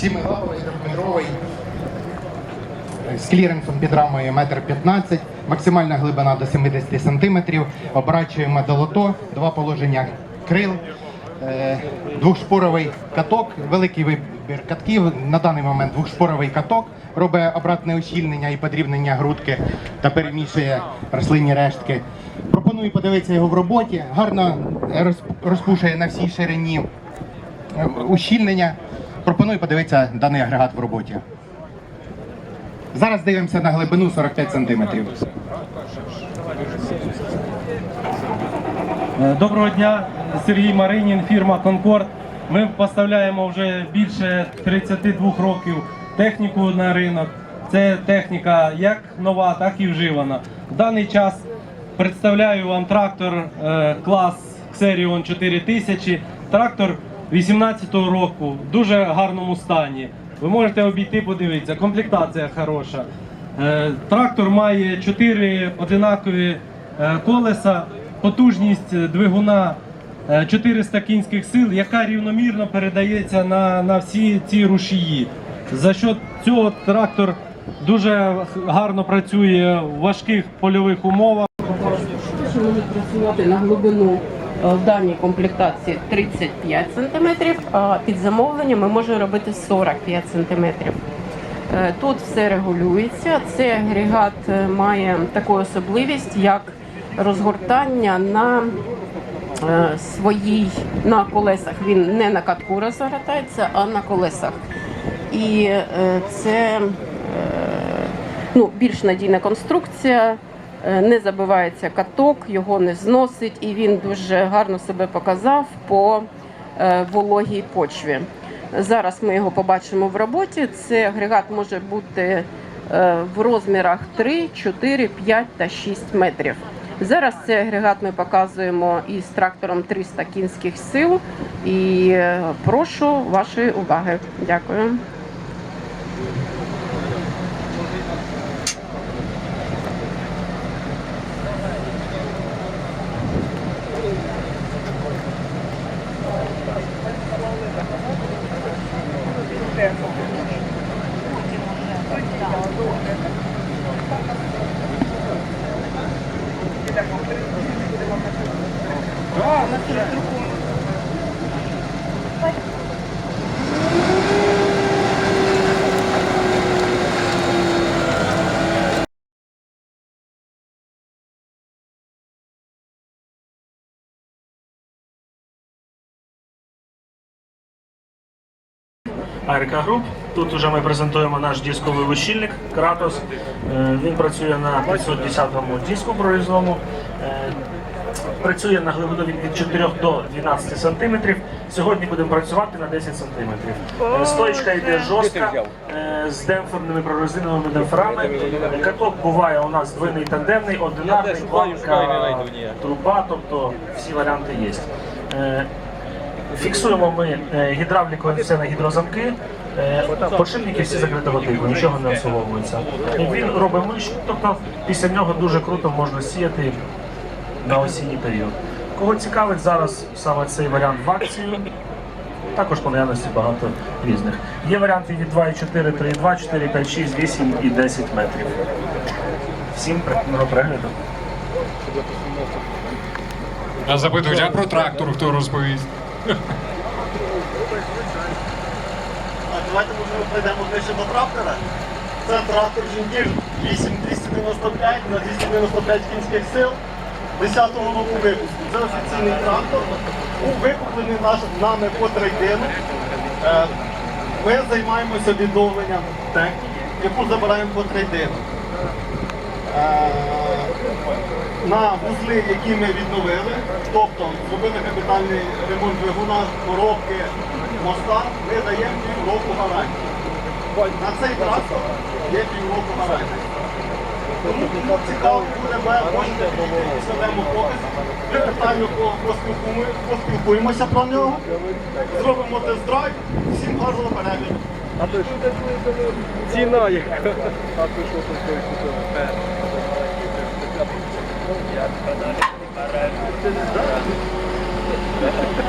Сімилавий, трьохметровий, з кліренсом під рамою 1,15 м, максимальна глибина до 70 см, оборачуємо долото, два положення крил, е, двохшпоровий каток, великий вибір катків. На даний момент двохшпоровий каток робить обратне ущільнення і подрібнення грудки та перемішує рослинні рештки. Пропоную подивитися його в роботі. Гарно розпушує на всій ширині е, ущільнення. Пропоную подивитися даний агрегат в роботі. Зараз дивимося на глибину 45 см. Е, Доброго дня, Сергій Маринін, фірма Конкорд. Ми поставляємо вже більше 32 років техніку на ринок. Це техніка як нова, так і вживана. В даний час представляю вам трактор е, клас Xerion 4000. Трактор 18-го року в дуже гарному стані. Ви можете обійти, подивитися, комплектація хороша. Е, Трактор має 4 одинакові е, колеса, потужність двигуна е, 400 кінських сил, яка рівномірно передається на, на всі ці рушії. За що цього трактор дуже гарно працює в важких польових умовах. Що можуть працювати на глибину е, в даній комплектації 35 см, а під замовлення ми можемо робити 45 см. Е, Тут все регулюється. Цей агрегат е, має таку особливість, як розгортання на е, своїй на колесах. Він не на катку розгортається, а на колесах. І е, це е, ну, більш надійна конструкція. Е, Не забивається каток, його не зносить, і він дуже гарно себе показав по е, вологій почві. Зараз ми його побачимо в роботі. Цей агрегат може бути е, в розмірах 3, 4, 5 та 6 метрів. Зараз цей агрегат ми показуємо із трактором 300 кінських сил. І прошу вашої уваги. Дякую. йдемо. Йдемо. Йдемо. Йдемо. Йдемо. АРК Груп. Тут вже ми презентуємо наш дисковий лущильник Кратос. Е, Він працює на 510-му диску прорізному. Е, Працює на глибину від від 4 до 12 см. Сьогодні будемо працювати на 10 см. Стоечка йде жорстка е, з демпферними прорезиновими демпферами. Каток буває у нас двойний тандемний, одинарний, планка, труба, тобто всі варіанти є. Е, Фіксуємо ми е, гідравлікою все на гідрозамки. Е, Подшипники всі закритого типу, нічого не обслуговується. Він робить миш, тобто після нього дуже круто можна сіяти на осінній період. Кого цікавить зараз саме цей варіант в акцію, також по наявності багато різних. Є варіанти від 2,4, 3,2, 4, 5, 6, 8 і 10 метрів. Всім приємного перегляду. А запитують, а про трактор хто розповість? А давайте можливо прийдемо ближче до трактора. Це трактор Жіндір 8295 на 295 кінських сил 10-го року випуску. Це офіційний трактор. Був викуплений нами по трейдину. Е, Ми займаємося відновленням техніки, яку забираємо по трейдину. На вузли, які ми відновили, тобто зробили капітальний ремонт двигуна, коробки, моста, ми даємо півроку гарантії. На цей транспорт є півроку гарантії. Тому цікаво буде, можете після демо-показу. Ми по- поспілкуємося про нього, зробимо тест-драйв, всім гарного перегляду. Ціна яка. Я не